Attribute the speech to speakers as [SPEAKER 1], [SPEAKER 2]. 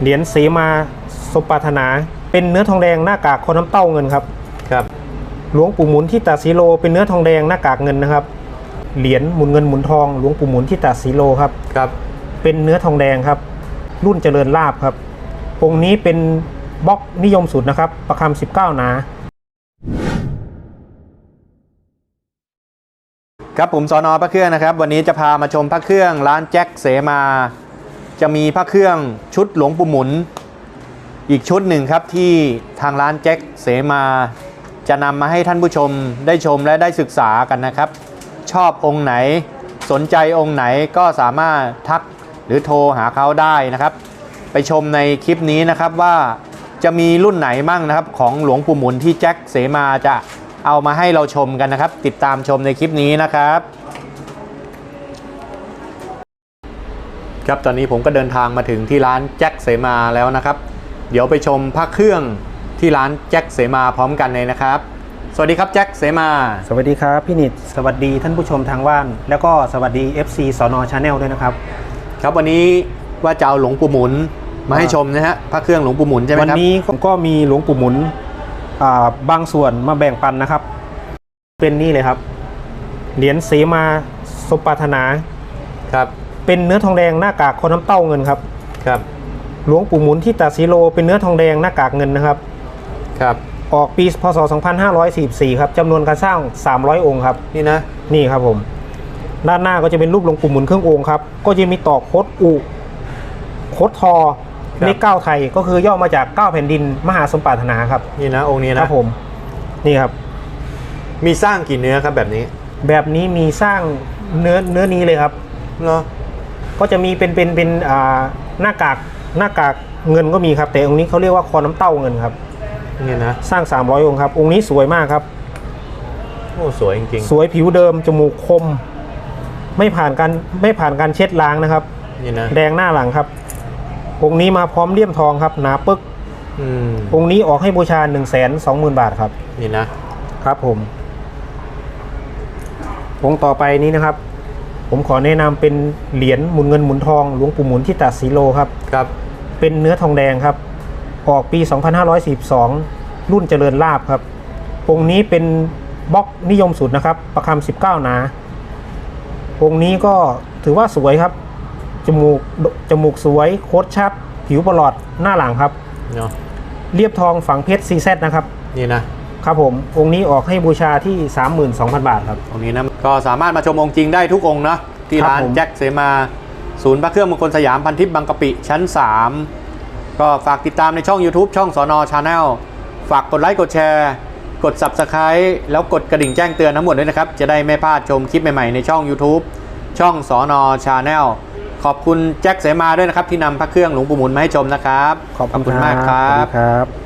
[SPEAKER 1] เหรียญเสมาสมปรารถนา เป็นเนื้อทองแดงหน้ากากคนน้ำเต้าเงินครับ
[SPEAKER 2] ครับ
[SPEAKER 1] หลวงปู่หมุนที่ตาสีโล เป็นเนื้อทองแดงหน้ากากเงินนะครับ เหรียญหมุนเงินหมุนทอง หลวงปู่หมุนที่ตาสีโลครับ
[SPEAKER 2] ครับ
[SPEAKER 1] เป็นเนื้อทองแดงครับ รุ่นเจริญลาบครับองค์นี้เป็นบล็อกนิยมสุดนะครับ ประคำ19หนา
[SPEAKER 2] ครับผมสอนอพระเครื่องนะครับ วันนี้จะพามาชมพระเครื่องร้านแจ็คเสมา จะมีพระเครื่องชุดหลวงปู่หมุน อีกชุดหนึ่งครับที่ทางร้านแจ็คเสมา จะนำมาให้ท่านผู้ชมได้ชมและได้ศึกษากันนะครับ ชอบองค์ไหนสนใจองค์ไหนก็สามารถทักหรือโทรหาเขาได้นะครับ ไปชมในคลิปนี้นะครับว่าจะมีรุ่นไหนมั่งนะครับของหลวงปู่หมุนที่แจ็คเสมาจะเอามาให้เราชมกันนะครับ ติดตามชมในคลิปนี้นะครับ ครับตอนนี้ผมก็เดินทางมาถึงที่ร้านแจ็คเสมาแล้วนะครับ เดี๋ยวไปชมพระเครื่องที่ร้านแจ็คเสมาพร้อมกันเลยนะครับ สวัสดีครับแจ็คเสมา
[SPEAKER 1] สวัสดีครับพี่นิดสวัสดีท่านผู้ชมทางบ้าน แล้วก็สวัสดี FC สอนอชาแนลด้วยนะครับ
[SPEAKER 2] ครับวันนี้ว่าจะเอาหลวงปู่หมุนมาให้ชมนะฮะพระเครื่องหลวงปู่หมุนใช่ไหม
[SPEAKER 1] วัน
[SPEAKER 2] ครับ
[SPEAKER 1] นี้ผมก็มีหลวงปู่หมุนอ่าบางส่วนมาแบ่งปันนะครับ เป็นนี่เลยครับ เหรียญเสมาสมปรารถนา
[SPEAKER 2] ครับ
[SPEAKER 1] เป็นเนื้อทองแดงหน้ากากคนน้ำเต้าเงินครับ
[SPEAKER 2] ครับ
[SPEAKER 1] หลวงปู่หมุนที่ตาสีโล เป็นเนื้อทองแดงหน้ากากเงินนะครับ
[SPEAKER 2] ครับ
[SPEAKER 1] ออกปีพศ 2544 ครับจำนวนการสร้าง 300 องค์ครับ
[SPEAKER 2] นี่นะ
[SPEAKER 1] นี่ครับผม ด้านหน้าก็จะเป็นรูปหลวงปู่หมุนเครื่ององค์ครับ ก็จะมีตอกโคดอุโคดทอเลขเก้าไทยก็คือย่อมาจากเก้าแผ่นดินมหาสมปรารถนาครับ
[SPEAKER 2] นี่นะองค์นี้
[SPEAKER 1] ค
[SPEAKER 2] นะ
[SPEAKER 1] รับผม นี่ครับ
[SPEAKER 2] มีสร้างกี่เนื้อครับแบบนี้
[SPEAKER 1] แบบนี้มีสร้างเนื้อเนื้อนี้เลยครับ
[SPEAKER 2] เหรอ
[SPEAKER 1] ก็จะมีเป็นเป็นเป็นอ่าหน้ากากหน้ากากเงินก็มีครับ แต่องค์นี้เขาเรียกว่าคอน้ำเต้าเงินครับ
[SPEAKER 2] นี่นะ
[SPEAKER 1] สร้าง 300 องค์ครับ องค์นี้สวยมากครับ
[SPEAKER 2] โอ้สวยจริง
[SPEAKER 1] สวยผิวเดิมจมูกคม ไม่ผ่านการไม่ผ่านการเช็ดล้างนะครับ
[SPEAKER 2] ๆนี่นะ
[SPEAKER 1] แดงหน้าหลังครับ องค์นี้มาพร้อมเลี่ยมทองครับหนาปึก
[SPEAKER 2] อืม
[SPEAKER 1] องค์นี้ออกให้บูชา1 2 0 0 0 0บาทครับ
[SPEAKER 2] นี่นะ
[SPEAKER 1] ครับผมองค์ต่อไปนี้นะครับ ผมขอแนะนำเป็นเหรียญหมุนเงินหมุนทองหลวงปู่หมุนที่ตัดสีโลครับ
[SPEAKER 2] ครับ
[SPEAKER 1] เป็นเนื้อทองแดงครับ ออกปี 2542 รุ่นเจริญลาบครับ องค์นี้เป็นบล็อกนิยมสุดนะครับ ประคำ19 หนา องค์นี้ก็ถือว่าสวยครับ จมูกจมูกสวยโคตรชัด ผิวประหลอดหน้าหลังครับ
[SPEAKER 2] เนาะ
[SPEAKER 1] เรียบทองฝังเพชรซีแซนะครับ
[SPEAKER 2] นี่นะ
[SPEAKER 1] ครับผมองค์นี้ออกให้บูชาที่ 32,000 บาทครับ
[SPEAKER 2] องค์นี้นะก็สามารถมาชมองค์จริงได้ทุกองค์นะที่
[SPEAKER 1] ครับ
[SPEAKER 2] ร้าน
[SPEAKER 1] ผม
[SPEAKER 2] แจ็คเสมาศูนย์พระเครื่องมงคลสยามพันทิพย์บางกะปิชั้น 3 ก็ฝากติดตามในช่อง YouTube ช่องสอนอชาแนลฝากกดไลค์กดแชร์ กด Subscribe แล้วกดกระดิ่งแจ้งเตือนทั้งหมดด้วยนะครับ จะได้ไม่พลาดชมคลิปใหม่ๆในช่อง YouTube ช่องสอนอชาแนลขอบคุณแจ็คเสมาด้วยนะครับ ที่นำพระเครื่องหลวงปู่หมุนมาให้ชมนะครับ
[SPEAKER 1] ขอบคุณ
[SPEAKER 2] มากค
[SPEAKER 1] ส
[SPEAKER 2] รั
[SPEAKER 1] วัส
[SPEAKER 2] บ
[SPEAKER 1] ดีครับ